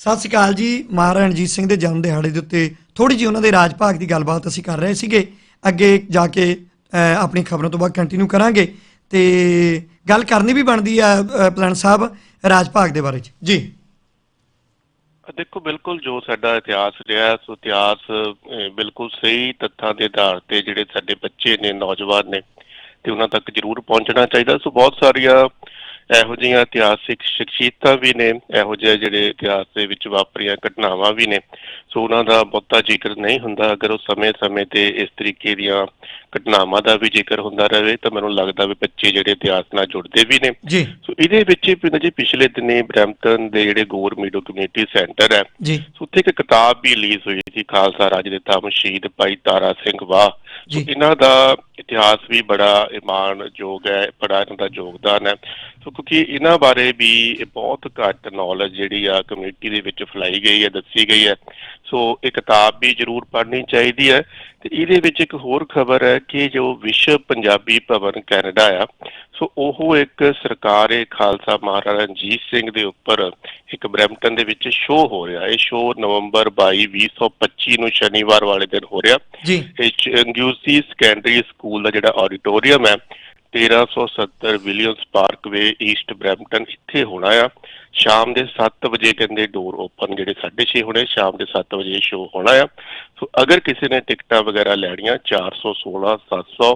ਸਤਿ ਸ਼੍ਰੀ ਅਕਾਲ ਜੀ ਮਹਾਰਾਜਾ ਰਣਜੀਤ ਸਿੰਘ ਦੇ ਜਨਮ ਦਿਹਾੜੇ ਦੇ ਉੱਤੇ ਥੋੜੀ ਜਿਹੀ ਉਹਨਾਂ ਦੇ ਰਾਜ ਭਾਗ ਦੀ ਗੱਲਬਾਤ ਅਸੀਂ ਕਰ ਰਹੇ ਸੀਗੇ। ਅੱਗੇ ਜਾ ਕੇ ਆਪਣੀ ਖਬਰਾਂ ਤੋਂ ਬਾਅਦ ਕੰਟੀਨਿਊ ਕਰਾਂਗੇ। ਤੇ ਗੱਲ ਕਰਨੀ ਵੀ ਬਣਦੀ ਆ ਅ, ਸਾਹਿਬ ਰਾਜ ਭਾਗ ਦੇ ਬਾਰੇ ਚ। ਜੀ। ਦੇਖੋ ਬਿਲਕੁਲ ਜੋ ਸਾਡਾ ਇਤਿਹਾਸ ਰਿਹਾ ਸੋ ਇਤਿਹਾਸ ਬਿਲਕੁਲ ਸਹੀ ਤੱਥਾਂ ਦੇ ਆਧਾਰ ਤੇ ਜਿਹੜੇ ਸਾਡੇ ਬੱਚੇ ਨੇ ਨੌਜਵਾਨ ਨੇ ਤੇ ਉਹਨਾਂ ਤੱਕ ਜ਼ਰੂਰ ਪਹੁੰਚਣਾ ਚਾਹੀਦਾ। ਸੋ ਬਹੁਤ ਸਾਰੀਆਂ ਇਹੋ ਜਿਹੀਆਂ ਇਤਿਹਾਸਿਕ ਸ਼ਖਸੀਅਤਾਂ ਵੀ ਨੇ ਇਹੋ ਜਿਹੇ ਜਿਹੜੇ ਇਤਿਹਾਸ ਦੇ ਵਿੱਚ ਵਾਪਰੀਆਂ ਘਟਨਾਵਾਂ ਵੀ ਨੇ। ਸੋ ਉਹਨਾਂ ਦਾ ਬਹੁਤਾ ਜ਼ਿਕਰ ਨਹੀਂ ਹੁੰਦਾ ਅਗਰ ਉਹ ਸਮੇਂ-ਸਮੇਂ ਤੇ ਇਸ ਤਰੀਕੇ ਦੀਆਂ ਘਟਨਾਵਾਂ ਦਾ ਵੀ ਜ਼ਿਕਰ ਹੁੰਦਾ ਰਹੇ ਤਾਂ ਮੈਨੂੰ ਲੱਗਦਾ ਵੀ ਬੱਚੇ ਜਿਹੜੇ ਇਤਿਹਾਸ ਨਾਲ ਜੁੜਦੇ ਵੀ ਨੇ। ਸੋ ਇਹਦੇ ਵਿੱਚ ਪਿੰਡ ਜੀ ਪਿਛਲੇ ਦਿਨੇ ਬ੍ਰੈਂਪਟਨ ਦੇ ਜਿਹੜੇ ਗੌਰ ਮੀਡੋ ਕਮਿਊਨਿਟੀ ਸੈਂਟਰ ਹੈ ਸੋ ਉੱਥੇ ਇੱਕ ਕਿਤਾਬ ਵੀ ਰਿਲੀਜ਼ ਹੋਈ ਸੀ ਖਾਲਸਾ ਰਾਜ ਦੇ ਤਾਮ ਸ਼ਹੀਦ ਭਾਈ ਤਾਰਾ ਸਿੰਘ ਵਾਹ। ਸੋ। ਇਹਨਾਂ ਦਾ ਇਤਿਹਾਸ ਵੀ ਬੜਾ ਇਮਾਨਯੋਗ ਹੈ ਬੜਾ ਇਹਨਾਂ ਦਾ ਯੋਗਦਾਨ ਹੈ। ਸੋ ਕਿਉਂਕਿ ਇਹਨਾਂ ਬਾਰੇ ਵੀ ਬਹੁਤ ਘੱਟ ਨੌਲੇਜ ਜਿਹੜੀ ਆ ਕਮਿਊਨਿਟੀ ਦੇ ਵਿੱਚ ਫੈਲਾਈ ਗਈ ਹੈ ਦੱਸੀ ਗਈ ਹੈ। ਸੋ ਇਹ ਕਿਤਾਬ ਵੀ ਜ਼ਰੂਰ ਪੜ੍ਹਨੀ ਚਾਹੀਦੀ ਹੈ। ਤੇ ਇਹਦੇ ਵਿੱਚ ਇੱਕ ਹੋਰ ਖਬਰ ਹੈ ਕਿ ਜੋ ਵਿਸ਼ਵ ਪੰਜਾਬੀ ਭਵਨ ਕੈਨੇਡਾ ਆ ਸੋ ਉਹ ਇੱਕ ਸਰਕਾਰੇ ਖਾਲਸਾ ਮਹਾਰਾਜਾ ਰਣਜੀਤ ਸਿੰਘ ਦੇ ਉੱਪਰ ਇੱਕ ਬ੍ਰੈਂਪਟਨ ਦੇ ਵਿੱਚ ਸ਼ੋਅ ਹੋ ਰਿਹਾ। ਇਹ ਸ਼ੋਅ ਨਵੰਬਰ 22 2025 ਨੂੰ ਸ਼ਨੀਵਾਰ ਵਾਲੇ ਦਿਨ ਹੋ ਰਿਹਾ। ਜੀ। ਇਹ ਚੰਗਿਊਸੀ ਸੈਕੰਡਰੀ ਸਕੂਲ ਦਾ ਜਿਹੜਾ ਆਡੀਟੋਰੀਅਮ ਹੈ 1370 ਵਿਲੀਅਮਸ ਪਾਰਕਵੇ ਈਸਟ ਬ੍ਰੈਂਪਟਨ ਇੱਥੇ ਹੋਣਾ ਆ। ਸ਼ਾਮ ਦੇ 7 ਵਜੇ ਕਹਿੰਦੇ ਡੋਰ ਓਪਨ ਜਿਹੜੇ 6:30 ਹੋਣੇ, ਸ਼ਾਮ ਦੇ 7 ਵਜੇ ਸ਼ੋਅ ਹੋਣਾ ਆ। ਸੋ ਅਗਰ ਕਿਸੇ ਨੇ ਟਿਕਟਾਂ ਵਗੈਰਾ ਲੈਣੀਆਂ 416 700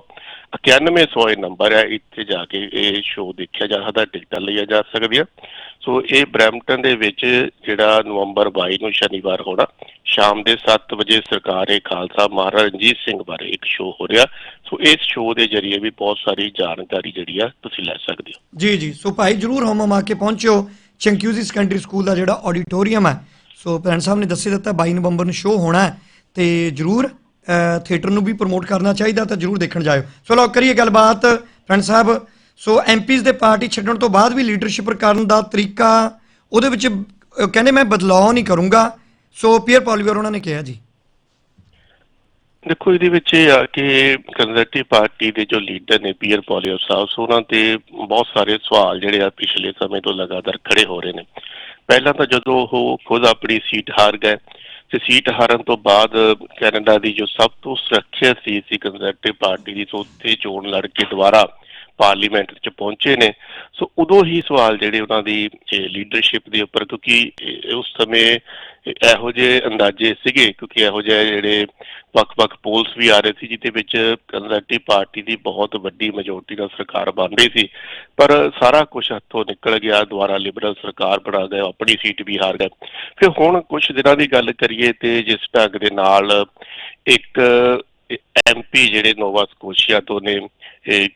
9100 ਇਹ ਨੰਬਰ ਹੈ ਇੱਥੇ ਜਾ ਕੇ ਇਹ ਸ਼ੋਅ ਦੇਖਿਆ ਜਾ ਸਕਦਾ, ਟਿਕਟਾਂ ਲਈਆਂ ਜਾ ਸਕਦੀਆਂ। ਸੋ ਇਹ ਬ੍ਰੈਂਪਟਨ ਦੇ ਵਿੱਚ ਜਿਹੜਾ ਨਵੰਬਰ 22 ਨੂੰ ਸ਼ਨੀਵਾਰ ਹੋਣਾ, ਸ਼ਾਮ ਦੇ 7 ਵਜੇ ਸਰਕਾਰੇ ਖਾਲਸਾ ਮਹਾਰਾਜ ਰਣਜੀਤ ਸਿੰਘ ਬਾਰੇ ਇੱਕ ਸ਼ੋਅ ਹੋ ਰਿਹਾ। ਸੋ ਇਸ ਸ਼ੋਅ ਦੇ ਜ਼ਰੀਏ ਵੀ ਬਹੁਤ ਸਾਰੀ ਜਾਣਕਾਰੀ ਜਿਹੜੀ ਆ ਤੁਸੀਂ ਲੈ ਸਕਦੇ ਹੋ। ਜੀ ਜੀ। ਸੋ ਭਾਈ, ਜਰੂਰ ਹਮ ਆ ਕੇ ਪਹੁੰਚਿਓ। ਚੰਕਿਊਜ਼ੀ ਸੈਕੰਡਰੀ ਸਕੂਲ ਦਾ ਜਿਹੜਾ ਆਡੀਟੋਰੀਅਮ ਹੈ। ਸੋ ਪਲੈਨ ਸਾਹਿਬ ਨੇ ਦੱਸੇ ਦਿੱਤਾ 22 ਨਵੰਬਰ ਨੂੰ ਸ਼ੋਅ ਹੋਣਾ ਹੈ ਤੇ ਜਰੂਰ ਥੀਏਟਰ ਨੂੰ ਵੀ ਪ੍ਰਮੋਟ ਕਰਨਾ ਚਾਹੀਦਾ ਤਾਂ ਜਰੂਰ ਦੇਖਣ ਜਾਇਓ। ਸੋ ਲਓ, ਕਰੀਏ ਗੱਲਬਾਤ ਫਰੈਂਡ ਸਾਹਿਬ। ਸੋ ਐਮਪੀਜ਼ ਦੇ ਪਾਰਟੀ ਛੱਡਣ ਤੋਂ ਬਾਅਦ ਵੀ ਲੀਡਰਸ਼ਿਪ ਕਰਨ ਦਾ ਤਰੀਕਾ ਉਹਦੇ ਵਿੱਚ ਕਹਿੰਦੇ ਮੈਂ ਬਦਲਾਅ ਨਹੀਂ ਕਰੂੰਗਾ। ਸੋ ਪੀਅਰ ਪੋਲੀਵਰ ਉਹਨਾਂ ਨੇ ਕਿਹਾ ਜੀ। ਦੇਖੋ, ਇਹਦੇ ਵਿੱਚ ਇਹ ਆ ਕਿ ਕੰਜ਼ਰਵੇਟਿਵ ਪਾਰਟੀ ਦੇ ਜੋ ਲੀਡਰ ਨੇ ਪੀਅਰ ਪੋਲੀਓ ਸਾਹਿਬ, ਸੋ ਉਹਨਾਂ ਤੇ ਬਹੁਤ ਸਾਰੇ ਸਵਾਲ ਜਿਹੜੇ ਆ ਪਿਛਲੇ ਸਮੇਂ ਤੋਂ ਲਗਾਤਾਰ ਖੜੇ ਹੋ ਰਹੇ ਨੇ। ਪਹਿਲਾਂ ਤਾਂ ਜਦੋਂ ਉਹ ਖੁਦ ਆਪਣੀ ਸੀਟ ਹਾਰ ਗਏ ਤੇ ਸੀਟ ਹਾਰਨ ਤੋਂ ਬਾਅਦ ਕੈਨੇਡਾ ਦੀ ਜੋ ਸਭ ਤੋਂ ਸੁਰੱਖਿਅਤ ਸੀਟ ਸੀ ਕੰਜ਼ਰਵੇਟਿਵ ਪਾਰਟੀ ਦੀ, ਸੋ ਉੱਥੇ ਚੋਣ ਲੜ ਕੇ ਦੁਬਾਰਾ ਪਾਰਲੀਮੈਂਟ 'ਚ ਪਹੁੰਚੇ ਨੇ। ਸੋ ਉਦੋਂ ਹੀ ਸਵਾਲ ਜਿਹੜੇ ਉਹਨਾਂ ਦੀ ਲੀਡਰਸ਼ਿਪ ਦੇ ਉੱਪਰ, ਕਿਉਂਕਿ ਉਸ ਸਮੇਂ ਇਹੋ ਜਿਹੇ ਅੰਦਾਜ਼ੇ ਸੀਗੇ, ਕਿਉਂਕਿ ਇਹੋ ਜਿਹੇ ਜਿਹੜੇ ਵੱਖ-ਵੱਖ ਪੋਲਸ ਵੀ ਆ ਰਹੇ ਸੀ, ਜਿਹਦੇ ਵਿੱਚ ਕੰਜ਼ਰਵੇਟਿਵ ਪਾਰਟੀ ਦੀ ਬਹੁਤ ਵੱਡੀ ਮੈਜੋਰਟੀ ਨਾਲ ਸਰਕਾਰ ਬਣ ਰਹੀ ਸੀ। ਪਰ ਸਾਰਾ ਕੁਝ ਹੱਥੋਂ ਨਿਕਲ ਗਿਆ ਦੁਆਰਾ ਲਿਬਰਲ ਸਰਕਾਰ ਬਣਾ ਗਏ ਆਪਣੀ ਸੀਟ ਵੀ ਹਾਰ ਗਏ। ਫਿਰ ਹੁਣ ਕੁਝ ਦਿਨਾਂ ਦੀ ਗੱਲ ਕਰੀਏ ਤੇ ਜਿਸ ਢੰਗ ਦੇ ਨਾਲ ਇੱਕ ਐਮਪੀ ਜਿਹੜੇ ਨੋਵਾ ਸਕੋਸ਼ੀਆ ਤੋਂ ਨੇ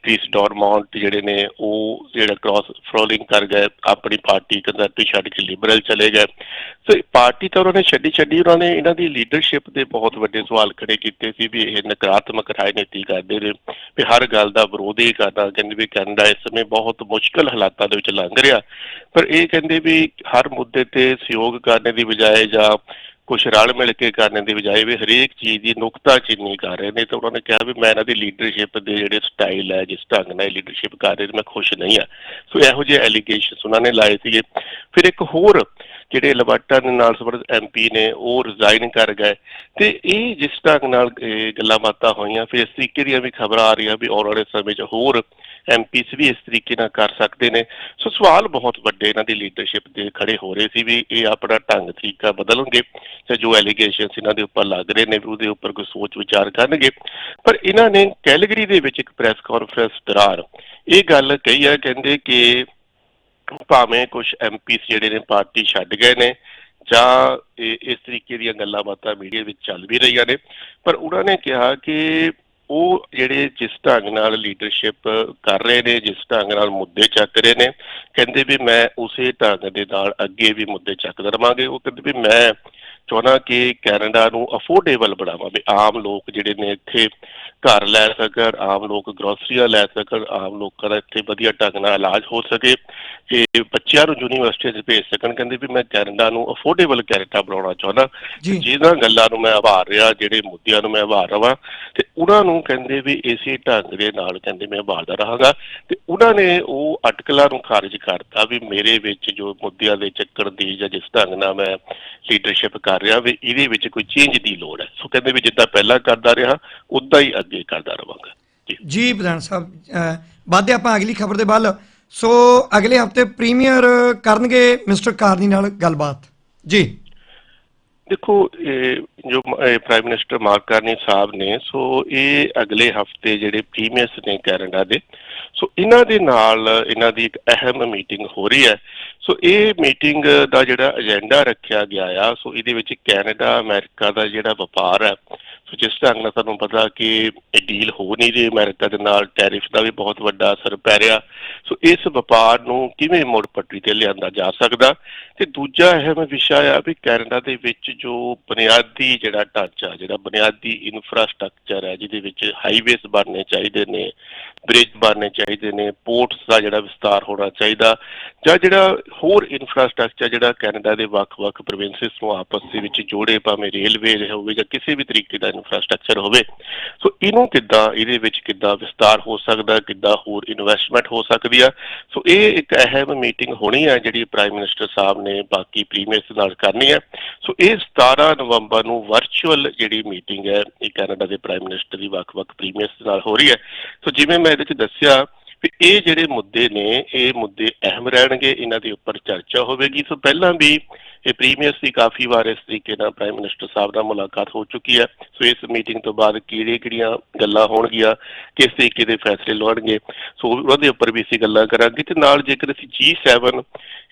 ਕ੍ਰਿਸ ਡੋਰਮੌਂਟ ਜਿਹੜੇ ਨੇ, ਉਹ ਜਿਹੜਾ ਕ੍ਰਾਸ ਫਰੋਲਿੰਗ ਕਰ ਗਏ, ਆਪਣੀ ਪਾਰਟੀ ਕੰਜ਼ਰਵੇਟਿਵ ਛੱਡ ਕੇ ਲਿਬਰਲ ਚਲੇ ਗਏ। ਸੋ ਪਾਰਟੀ ਤਾਂ ਉਹਨਾਂ ਨੇ ਛੱਡੀ ਛੱਡੀ ਉਹਨਾਂ ਨੇ ਇਹਨਾਂ ਦੀ ਲੀਡਰਸ਼ਿਪ ਦੇ ਬਹੁਤ ਵੱਡੇ ਸਵਾਲ ਖੜੇ ਕੀਤੇ ਸੀ ਵੀ ਇਹ ਨਕਾਰਾਤਮਕ ਰਾਜਨੀਤੀ ਕਰਦੇ ਨੇ ਵੀ ਹਰ ਗੱਲ ਦਾ ਵਿਰੋਧ ਹੀ ਕਰਦਾ, ਕਹਿੰਦੇ ਵੀ ਕੈਨੇਡਾ ਇਸ ਸਮੇਂ ਬਹੁਤ ਮੁਸ਼ਕਲ ਹਾਲਾਤਾਂ ਦੇ ਵਿੱਚ ਲੰਘ ਰਿਹਾ। ਪਰ ਇਹ ਕਹਿੰਦੇ ਵੀ ਹਰ ਮੁੱਦੇ ਤੇ ਸਹਿਯੋਗ ਕਰਨੇ ਦੀ ਬਜਾਏ ਜਾਂ ਕੁਛ ਰਲ ਮਿਲ ਕੇ ਕਰਨ ਦੀ ਬਜਾਏ ਵੀ ਹਰੇਕ ਚੀਜ਼ ਦੀ ਨੁਕਤਾ ਚੀਨੀ ਕਰ ਰਹੇ ਨੇ, ਤਾਂ ਉਹਨਾਂ ਨੇ ਕਿਹਾ ਵੀ ਮੈਂ ਇਹਨਾਂ ਦੀ ਲੀਡਰਸ਼ਿਪ ਦੇ ਜਿਹੜੇ ਸਟਾਈਲ ਹੈ, ਜਿਸ ਢੰਗ ਨਾਲ ਲੀਡਰਸ਼ਿਪ ਕਰ ਰਹੇ ਨੇ, ਮੈਂ ਖੁਸ਼ ਨਹੀਂ ਆ ਸੋ ਇਹੋ ਜਿਹੇ ਐਲੀਗੇਸ਼ਨਸ ਉਹਨਾਂ ਨੇ ਲਾਏ ਸੀਗੇ। ਫਿਰ ਇੱਕ ਹੋਰ ਜਿਹੜੇ ਲਵਾਟਾ ਦੇ ਨਾਲ ਸੰਬੰਧਿਤ ਐਮਪੀ ਨੇ ਉਹ ਰਿਜ਼ਾਈਨ ਕਰ ਗਏ। ਤੇ ਇਹ ਜਿਸ ਢੰਗ ਨਾਲ ਗੱਲਾਂ ਬਾਤਾਂ ਹੋਈਆਂ, ਫਿਰ ਇਸ ਤਰੀਕੇ ਦੀਆਂ ਵੀ ਖਬਰਾਂ ਆ ਰਹੀਆਂ ਵੀ ਆਉਣ ਵਾਲੇ ਸਮੇਂ 'ਚ ਹੋਰ ਐਮਪੀਸ ਵੀ ਇਸ ਤਰੀਕੇ ਨਾਲ ਕਰ ਸਕਦੇ ਨੇ। ਸੋ ਸਵਾਲ ਬਹੁਤ ਵੱਡੇ ਇਹਨਾਂ ਦੀ ਲੀਡਰਸ਼ਿਪ ਦੇ ਖੜੇ ਹੋ ਰਹੇ ਸੀ ਵੀ ਇਹ ਆਪਣਾ ਢੰਗ, ਤਰੀਕਾ ਬਦਲਣਗੇ ਤੇ ਜੋ ਐਲੀਗੇਸ਼ਨਸ ਇਹਨਾਂ ਦੇ ਉੱਪਰ ਲੱਗ ਰਹੇ ਨੇ ਵੀ ਉਹਦੇ ਉੱਪਰ ਕੋਈ ਸੋਚ ਵਿਚਾਰ ਕਰਨਗੇ। ਪਰ ਇਹਨਾਂ ਨੇ ਕੈਲਗਰੀ ਦੇ ਵਿੱਚ ਇੱਕ ਪ੍ਰੈਸ ਕਾਨਫਰੰਸ ਦੌਰਾਨ ਇਹ ਗੱਲ ਕਹੀ ਹੈ, ਕਹਿੰਦੇ ਕਿ ਭਾਵੇਂ ਕੁਝ ਐਮਪੀਸ ਜਿਹੜੇ ਨੇ ਪਾਰਟੀ ਛੱਡ ਗਏ ਨੇ ਜਾਂ ਇਸ ਤਰੀਕੇ ਦੀਆਂ ਗੱਲਾਂ ਬਾਤਾਂ ਮੀਡੀਆ ਵਿੱਚ ਚੱਲ ਵੀ ਰਹੀਆਂ ਨੇ, ਪਰ ਉਹਨਾਂ ਨੇ ਕਿਹਾ ਕਿ ਉਹ ਜਿਹੜੇ ਜਿਸ ਢੰਗ ਨਾਲ ਲੀਡਰਸ਼ਿਪ ਕਰ ਰਹੇ ਨੇ, ਜਿਸ ਢੰਗ ਨਾਲ ਮੁੱਦੇ ਚੱਕ ਰਹੇ ਨੇ, ਕਹਿੰਦੇ ਵੀ ਮੈਂ ਉਸੇ ਢੰਗ ਦੇ ਨਾਲ ਅੱਗੇ ਵੀ ਮੁੱਦੇ ਚੱਕਦਾ ਰਵਾਂਗੇ। ਉਹ ਕਹਿੰਦੇ ਵੀ ਮੈਂ ਚਾਹੁੰਦਾ ਕਿ ਕੈਨੇਡਾ ਨੂੰ ਅਫੋਰਡੇਬਲ ਬਣਾਵਾਂ ਵੀ ਆਮ ਲੋਕ ਜਿਹੜੇ ਨੇ ਇੱਥੇ ਘਰ ਲੈ ਸਕਣ ਆਮ ਲੋਕ ਗਰੋਸਰੀਆਂ ਲੈ ਸਕਣ ਆਮ ਲੋਕਾਂ ਦਾ ਇੱਥੇ ਵਧੀਆ ਢੰਗ ਨਾਲ ਇਲਾਜ ਹੋ ਸਕੇ ਤੇ ਬੱਚਿਆਂ ਨੂੰ ਯੂਨੀਵਰਸਿਟੀਆਂ 'ਚ ਭੇਜ ਸਕਣ। ਕਹਿੰਦੇ ਵੀ ਮੈਂ ਕੈਨੇਡਾ ਨੂੰ ਅਫੋਰਡੇਬਲ ਕੈਨੇਡਾ ਬਣਾਉਣਾ ਚਾਹੁੰਦਾ। ਜਿਹਨਾਂ ਗੱਲਾਂ ਨੂੰ ਮੈਂ ਆਭਾਰ ਰਿਹਾ ਜਿਹੜੇ ਮੁੱਦਿਆਂ ਨੂੰ ਮੈਂ ਆਭਾਰ ਰਵਾਂ ਤੇ ਉਹਨਾਂ ਨੂੰ ਕਹਿੰਦੇ ਵੀ ਇਸੇ ਢੰਗ ਦੇ ਨਾਲ ਕਹਿੰਦੇ ਮੈਂ ਆਭਾਰਦਾ ਰਹਾਂਗਾ ਤੇ ਉਹਨਾਂ ਨੇ ਉਹ ਅਟਕਲਾਂ ਨੂੰ ਖਾਰਜ ਕਰਤਾ ਵੀ ਮੇਰੇ ਵਿੱਚ ਜੋ ਮੁੱਦਿਆਂ ਦੇ ਚੱਕਰ ਦੀ ਜਾਂ ਜਿਸ ਢੰਗ ਨਾਲ ਮੈਂ ਲੀਡਰਸ਼ਿਪ ਕਰ ਰਿਹਾ ਵੀ ਇਹਦੇ ਵਿੱਚ ਕੋਈ ਚੇਂਜ ਦੀ ਲੋੜ ਹੈ। ਸੋ ਕਹਿੰਦੇ ਵੀ ਜਿੱਦਾਂ ਪਹਿਲਾਂ ਕਰਦਾ ਰਿਹਾ ਉਦਾਂ ਹੀ ਅੱਗੇ ਕਰਦਾ ਰਵਾਂਗਾ। ਜੀ। ਜੀ ਪ੍ਰਧਾਨ ਸਾਹਿਬ ਵੱਧਦੇ ਆਪਾਂ ਅਗਲੀ ਖਬਰ ਦੇ ਵੱਲ। ਸੋ ਅਗਲੇ ਹਫ਼ਤੇ ਪ੍ਰੀਮੀਅਰ ਕਰਨਗੇ ਮਿਸਟਰ ਕਾਰਨੀ ਨਾਲ ਗੱਲਬਾਤ। ਜੀ। ਦੇਖੋ ਇਹ ਜੋ ਪ੍ਰਾਈਮ ਮਿਨਿਸਟਰ ਮਾਰਕ ਕਾਰਨੀ ਸਾਹਿਬ ਨੇ ਸੋ ਇਹ ਅਗਲੇ ਹਫ਼ਤੇ ਜਿਹੜੇ ਪ੍ਰੀਮੀਅਰਸ ਨੇ ਕੈਨੇਡਾ ਦੇ ਸੋ ਇਹਨਾਂ ਦੇ ਨਾਲ, ਇਹਨਾਂ ਦੀ ਇੱਕ ਅਹਿਮ ਮੀਟਿੰਗ ਹੋ ਰਹੀ ਹੈ। ਸੋ ਇਹ ਮੀਟਿੰਗ ਦਾ ਜਿਹੜਾ ਏਜੰਡਾ ਰੱਖਿਆ ਗਿਆ ਆ ਸੋ ਇਹਦੇ ਵਿੱਚ ਕੈਨੇਡਾ ਅਮਰੀਕਾ ਦਾ ਜਿਹੜਾ ਵਪਾਰ ਹੈ ਜਿਸ ਢੰਗ ਨਾਲ ਤੁਹਾਨੂੰ ਪਤਾ ਕਿ ਇਹ ਡੀਲ ਹੋ ਨਹੀਂ ਰਹੀ ਅਮਰੀਕਾ ਦੇ ਨਾਲ ਟੈਰਿਫ ਦਾ ਵੀ ਬਹੁਤ ਵੱਡਾ ਅਸਰ ਪੈ ਰਿਹਾ। ਸੋ ਇਸ ਵਪਾਰ ਨੂੰ ਕਿਵੇਂ ਮੁੜ ਪੱਟਰੀ ਤੇ ਲਿਆਂਦਾ ਜਾ ਸਕਦਾ? ਤੇ ਦੂਜਾ ਅਹਿਮ ਵਿਸ਼ਾ ਆ ਵੀ ਕੈਨੇਡਾ ਦੇ ਵਿੱਚ ਜੋ ਬੁਨਿਆਦੀ ਜਿਹੜਾ ਢਾਂਚਾ, ਜਿਹੜਾ ਬੁਨਿਆਦੀ ਇਨਫਰਾਸਟ੍ਰਕਚਰ ਹੈ, ਜਿਹਦੇ ਵਿੱਚ ਹਾਈਵੇਜ਼ ਬਣਨੇ ਚਾਹੀਦੇ ਨੇ ਬ੍ਰਿਜ ਬਣਨੇ ਚਾਹੀਦੇ ਨੇ ਪੋਰਟਸ ਦਾ ਜਿਹੜਾ ਵਿਸਤਾਰ ਹੋਣਾ ਚਾਹੀਦਾ, ਜਾਂ ਜਿਹੜਾ ਹੋਰ ਇਨਫਰਾਸਟ੍ਰਕਚਰ ਜਿਹੜਾ ਕੈਨੇਡਾ ਦੇ ਵੱਖ-ਵੱਖ ਪ੍ਰੋਵਿੰਸਸ ਨੂੰ ਆਪਸ ਦੇ ਵਿੱਚ ਜੋੜੇ, ਭਾਵੇਂ ਰੇਲਵੇ ਹੋਵੇ ਜਾਂ ਕਿਸੇ ਵੀ ਤਰੀਕੇ ਦਾ ਇਨਫਰਾਸਟ੍ਰਕਚਰ ਹੋਵੇ। ਸੋ ਇਹਨੂੰ ਕਿੱਦਾਂ, ਇਹਦੇ ਵਿੱਚ ਕਿੱਦਾਂ ਵਿਸਤਾਰ ਹੋ ਸਕਦਾ, ਕਿੱਦਾਂ ਹੋਰ ਇਨਵੈਸਟਮੈਂਟ ਹੋ ਸਕਦੀ ਆ? ਸੋ ਇਹ ਇੱਕ ਅਹਿਮ ਮੀਟਿੰਗ ਹੋਣੀ ਹੈ ਜਿਹੜੀ ਪ੍ਰਾਈਮ ਮਿਨਿਸਟਰ ਸਾਹਿਬ ਨੇ ਬਾਕੀ ਪ੍ਰੀਮੀਅਰਸ ਨਾਲ ਕਰਨੀ ਹੈ ਸੋ ਇਹ 17 ਨਵੰਬਰ ਨੂੰ ਵਰਚੁਅਲ ਜਿਹੜੀ ਮੀਟਿੰਗ ਹੈ, ਇਹ ਕੈਨੇਡਾ ਦੇ ਪ੍ਰਾਈਮ ਮਿਨਿਸਟਰ ਦੀ ਵੱਖ-ਵੱਖ ਪ੍ਰੀਮੀਅਰਸ ਨਾਲ ਹੋ ਰਹੀ ਹੈ। ਸੋ ਜਿਵੇਂ ਮੈਂ ਇਹਦੇ ਵਿੱਚ ਦੱਸਿਆ ਵੀ ਇਹ ਜਿਹੜੇ ਮੁੱਦੇ ਨੇ, ਇਹ ਮੁੱਦੇ ਅਹਿਮ ਰਹਿਣਗੇ, ਇਹਨਾਂ ਦੇ ਉੱਪਰ ਚਰਚਾ ਹੋਵੇਗੀ। ਸੋ ਪਹਿਲਾਂ ਵੀ ਇਹ ਪ੍ਰੀਮੀਅਰਸ ਦੀ ਕਾਫੀ ਵਾਰ ਇਸ ਤਰੀਕੇ ਨਾਲ ਪ੍ਰਾਈਮ ਮਿਨਿਸਟਰ ਸਾਹਿਬ ਨਾਲ ਮੁਲਾਕਾਤ ਹੋ ਚੁੱਕੀ ਹੈ। ਸੋ ਇਸ ਮੀਟਿੰਗ ਤੋਂ ਬਾਅਦ ਕਿਹੜੀਆਂ ਕਿਹੜੀਆਂ ਗੱਲਾਂ ਹੋਣਗੀਆਂ, ਕਿਸ ਤਰੀਕੇ ਦੇ ਫੈਸਲੇ ਲੈਣਗੇ ਸੋ ਉਹਨਾਂ ਦੇ ਉੱਪਰ ਵੀ ਅਸੀਂ ਗੱਲਾਂ ਕਰਾਂਗੇ। ਤੇ ਨਾਲ ਜੇਕਰ ਅਸੀਂ G7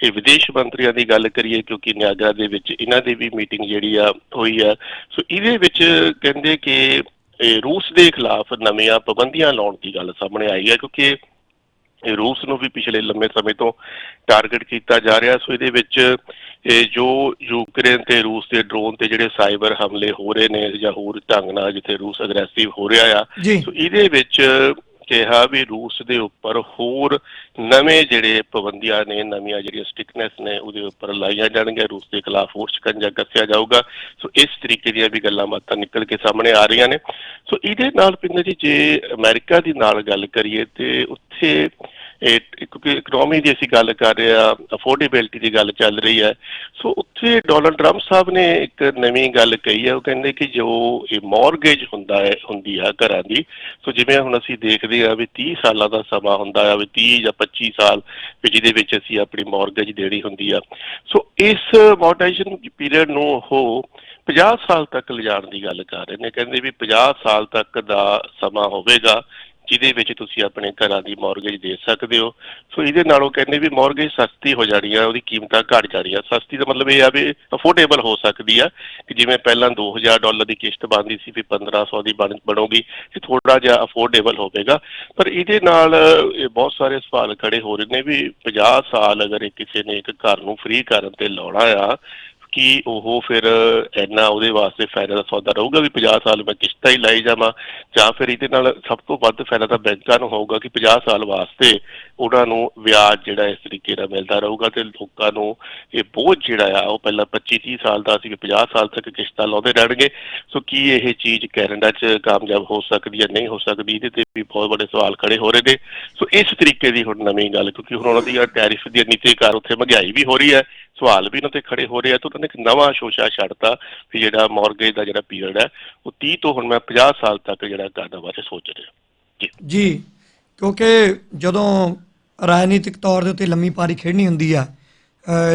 ਇਹ ਵਿਦੇਸ਼ ਮੰਤਰੀਆਂ ਦੀ ਗੱਲ ਕਰੀਏ, ਕਿਉਂਕਿ ਨਿਆਗਰਾ ਦੇ ਵਿੱਚ ਇਹਨਾਂ ਦੀ ਵੀ ਮੀਟਿੰਗ ਜਿਹੜੀ ਆ, ਹੋਈ ਆ। ਸੋ ਇਹਦੇ ਵਿੱਚ ਕਹਿੰਦੇ ਕਿ ਰੂਸ ਦੇ ਖਿਲਾਫ ਨਵੀਆਂ ਪਾਬੰਦੀਆਂ ਲਾਉਣ ਦੀ ਗੱਲ ਸਾਹਮਣੇ ਆਈ ਹੈ, ਕਿਉਂਕਿ ਰੂਸ ਨੂੰ ਵੀ ਪਿਛਲੇ ਲੰਮੇ ਸਮੇਂ ਤੋਂ ਟਾਰਗੇਟ ਕੀਤਾ ਜਾ ਰਿਹਾ। ਸੋ ਇਹਦੇ ਵਿੱਚ ਇਹ ਜੋ ਯੂਕਰੇਨ ਤੇ ਰੂਸ ਦੇ ਡਰੋਨ ਤੇ ਜਿਹੜੇ ਸਾਈਬਰ ਹਮਲੇ ਹੋ ਰਹੇ ਨੇ ਜਾਂ ਹੋਰ ਢੰਗ ਨਾਲ ਜਿੱਥੇ ਰੂਸ ਅਗਰੈਸਿਵ ਹੋ ਰਿਹਾ ਆ ਸੋ ਇਹਦੇ ਵਿੱਚ ਕਿਹਾ ਵੀ ਰੂਸ ਦੇ ਉੱਪਰ ਹੋਰ ਨਵੇਂ ਜਿਹੜੇ ਪਾਬੰਦੀਆਂ ਨੇ ਨਵੀਆਂ ਜਿਹੜੀਆਂ ਸਟਿਕਨੈਸ ਨੇ ਉਹਦੇ ਉੱਪਰ ਲਾਈਆਂ ਜਾਣਗੀਆਂ ਰੂਸ ਦੇ ਖਿਲਾਫ ਹੋਰ ਸ਼ਿਕੰਜਾ ਕੱਸਿਆ ਜਾਊਗਾ। ਸੋ ਇਸ ਤਰੀਕੇ ਦੀਆਂ ਵੀ ਗੱਲਾਂ ਬਾਤਾਂ ਨਿਕਲ ਕੇ ਸਾਹਮਣੇ ਆ ਰਹੀਆਂ ਨੇ। ਸੋ ਇਹਦੇ ਨਾਲ ਪਿੰਦਰ ਜੀ ਜੇ ਅਮਰੀਕਾ ਦੀ ਨਾਲ ਗੱਲ ਕਰੀਏ ਤੇ ਉੱਥੇ ਇਹ ਕਿਉਂਕਿ ਇਕਨੋਮੀ ਦੀ ਅਸੀਂ ਗੱਲ ਕਰ ਰਹੇ ਆ ਅਫੋਰਡੇਬਿਲਟੀ ਦੀ ਗੱਲ ਚੱਲ ਰਹੀ ਹੈ। ਸੋ ਉੱਥੇ ਡੋਨਲਡ ਟਰੰਪ ਸਾਹਿਬ ਨੇ ਇੱਕ ਨਵੀਂ ਗੱਲ ਕਹੀ ਹੈ, ਉਹ ਕਹਿੰਦੇ ਕਿ ਜੋ ਇਹ ਮਾਰਗੇਜ ਹੁੰਦਾ ਹੈ, ਹੁੰਦੀ ਆ ਘਰਾਂ ਦੀ, ਸੋ ਜਿਵੇਂ ਹੁਣ ਅਸੀਂ ਦੇਖਦੇ ਆ ਵੀ 30 ਸਾਲਾਂ ਦਾ ਸਮਾਂ ਹੁੰਦਾ ਆ ਵੀ 30 ਜਾਂ 25 ਸਾਲ ਵੀ ਜਿਹਦੇ ਵਿੱਚ ਅਸੀਂ ਆਪਣੀ ਮਾਰਗੇਜ ਦੇਣੀ ਹੁੰਦੀ ਆ। ਸੋ ਇਸ ਮੋਰਟਾਈਜੇਸ਼ਨ ਪੀਰੀਅਡ ਨੂੰ ਉਹ 50 ਸਾਲ ਤੱਕ ਲਿਜਾਣ ਦੀ ਗੱਲ ਕਰ ਰਹੇ ਨੇ, ਕਹਿੰਦੇ ਵੀ 50 ਸਾਲ ਤੱਕ ਦਾ ਸਮਾਂ ਹੋਵੇਗਾ। ਜਿਹਦੇ ਵਿੱਚ ਤੁਸੀਂ ਆਪਣੇ ਘਰਾਂ ਦੀ ਮਾਰਗੇਜ ਦੇ ਸਕਦੇ ਹੋ। ਸੋ ਇਹਦੇ ਨਾਲੋਂ ਕਹਿੰਦੇ ਵੀ ਮਾਰਗੇਜ ਸਸਤੀ ਹੋ ਜਾਣੀ ਆ, ਉਹਦੀ ਕੀਮਤਾਂ ਘਟ ਜਾਣੀਆਂ। ਸਸਤੀ ਦਾ ਮਤਲਬ ਇਹ ਆ ਵੀ ਅਫੋਰਡੇਬਲ ਹੋ ਸਕਦੀ ਆ ਕਿ ਜਿਵੇਂ ਪਹਿਲਾਂ 2000 ਡਾਲਰ ਦੀ ਕਿਸ਼ਤ ਬਣਦੀ ਸੀ ਵੀ 1500 ਦੀ ਬਣ, ਬਣੂਗੀ ਇਹ ਥੋੜਾ ਜਿਹਾ ਅਫੋਰਡੇਬਲ ਹੋਵੇਗਾ। ਪਰ ਇਹਦੇ ਨਾਲ ਬਹੁਤ ਸਾਰੇ ਸਵਾਲ ਖੜੇ ਹੋ ਰਹੇ ਨੇ ਵੀ 50 ਸਾਲ ਅਗਰ ਕਿਸੇ ਨੇ ਇੱਕ ਘਰ ਨੂੰ ਫ੍ਰੀ ਕਰਨ ਤੇ ਲਾਉਣਾ ਆ ਕਿ ਉਹ ਫਿਰ ਇੰਨਾ ਉਹਦੇ ਵਾਸਤੇ ਫਾਇਦਾ ਦਾ ਸੌਦਾ ਰਹੂਗਾ ਵੀ 50 ਸਾਲ ਮੈਂ ਕਿਸ਼ਤਾਂ ਹੀ ਲਾਈ ਜਾਵਾਂ, ਜਾਂ ਫਿਰ ਇਹਦੇ ਨਾਲ ਸਭ ਤੋਂ ਵੱਧ ਫਾਇਦਾ ਤਾਂ ਬੈਂਕਾਂ ਨੂੰ ਹੋਊਗਾ ਕਿ 50 ਸਾਲ ਵਾਸਤੇ ਉਹਨਾਂ ਨੂੰ ਵਿਆਜ ਜਿਹੜਾ ਇਸ ਤਰੀਕੇ ਦਾ ਮਿਲਦਾ ਰਹੂਗਾ ਤੇ ਲੋਕਾਂ ਨੂੰ ਇਹ ਬੋਝ ਜਿਹੜਾ ਆ, ਉਹ ਪਹਿਲਾਂ 25 30 ਸਾਲ ਦਾ ਸੀ 50 ਸਾਲ ਤੱਕ ਕਿਸ਼ਤਾਂ ਲਾਉਂਦੇ ਰਹਿਣਗੇ। ਸੋ ਕੀ ਇਹ ਚੀਜ਼ ਕੈਨੇਡਾ 'ਚ ਕਾਮਯਾਬ ਹੋ ਸਕਦੀ ਹੈ ਨਹੀਂ ਹੋ ਸਕਦੀ, ਇਹਦੇ ਤੇ ਵੀ ਬਹੁਤ ਵੱਡੇ ਸਵਾਲ ਖੜੇ ਹੋ ਰਹੇ ਨੇ। ਸੋ ਇਸ ਤਰੀਕੇ ਦੀ ਹੁਣ ਨਵੀਂ ਗੱਲ, ਕਿਉਂਕਿ ਹੁਣ ਉਹਨਾਂ ਦੀ ਟੈਰਿਫ ਦੀ ਨੀਤੀਕਾਰ ਉੱਥੇ ਮਹਿੰਗਾਈ ਵੀ ਹੋ ਰਹੀ ਹੈ। ਸਵਾਲ ਵੀ ਉਹਨਾਂ ਤੇ ਖੜੇ ਹੋ ਰਹੇ ਆ ਤਾਂ ਉਹਨਾਂ ਨੇ ਇੱਕ ਨਵਾਂ ਸ਼ੋਸ਼ਾ ਛੱਡਤਾ ਕਿ ਜਿਹੜਾ ਮਾਰਗੇਜ ਦਾ ਜਿਹੜਾ ਪੀਰੀਅਡ ਹੈ, ਉਹ 30 ਤੋਂ ਹੁਣ ਮੈਂ 50 ਸਾਲ ਤੱਕ ਜਿਹੜਾ ਕਰਨ ਬਾਰੇ ਸੋਚ ਰਿਹਾ। ਜੀ। ਜੀ, ਕਿਉਂਕਿ ਜਦੋਂ ਰਾਜਨੀਤਿਕ ਤੌਰ ਦੇ ਉੱਤੇ ਲੰਮੀ ਪਾਰੀ ਖੇਡਣੀ ਹੁੰਦੀ ਆ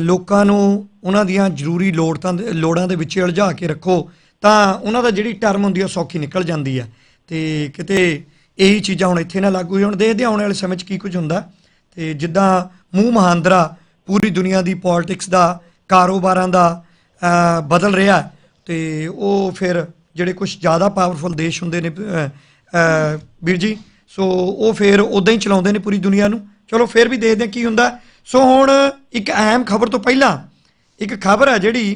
ਲੋਕਾਂ ਨੂੰ ਉਹਨਾਂ ਦੀਆਂ ਜ਼ਰੂਰੀ ਲੋੜਾਂ ਦੇ ਲੋੜਾਂ ਦੇ ਵਿੱਚ ਉਲਝਾ ਕੇ ਰੱਖੋ, ਤਾਂ ਉਹਨਾਂ ਦਾ ਜਿਹੜੀ ਟਰਮ ਹੁੰਦੀ ਆ ਸੌਖੀ ਨਿਕਲ ਜਾਂਦੀ ਆ। ਤੇ ਕਿਤੇ ਇਹੀ ਚੀਜ਼ਾਂ ਹੁਣ ਇੱਥੇ ਨਾ ਲਾਗੂ ਹੋਈ ਦੇਖਦੇ ਹਾਂ ਆਉਣ ਵਾਲੇ ਸਮੇਂ 'ਚ ਕੀ ਕੁਝ ਹੁੰਦਾ। ਤੇ ਜਿੱਦਾਂ ਮੂੰਹ ਮਹਾਂਦਰਾ ਪੂਰੀ ਦੁਨੀਆ ਦੀ ਪੋਲਿਟਿਕਸ ਦਾ, ਕਾਰੋਬਾਰਾਂ ਦਾ ਬਦਲ ਰਿਹਾ ਤੇ ਉਹ ਫਿਰ ਜਿਹੜੇ ਕੁਝ ਜ਼ਿਆਦਾ ਪਾਵਰਫੁਲ ਦੇਸ਼ ਹੁੰਦੇ ਨੇ ਵੀਰ ਜੀ, ਸੋ ਉਹ ਫਿਰ ਉਦਾਂ ਹੀ ਚਲਾਉਂਦੇ ਨੇ ਪੂਰੀ ਦੁਨੀਆ ਨੂੰ। ਚਲੋ ਫਿਰ ਵੀ ਦੇਖਦੇ ਹਾਂ ਕੀ ਹੁੰਦਾ। ਸੋ ਹੁਣ ਇੱਕ ਅਹਿਮ ਖਬਰ ਤੋਂ ਪਹਿਲਾਂ, ਇੱਕ ਖਬਰ ਹੈ ਜਿਹੜੀ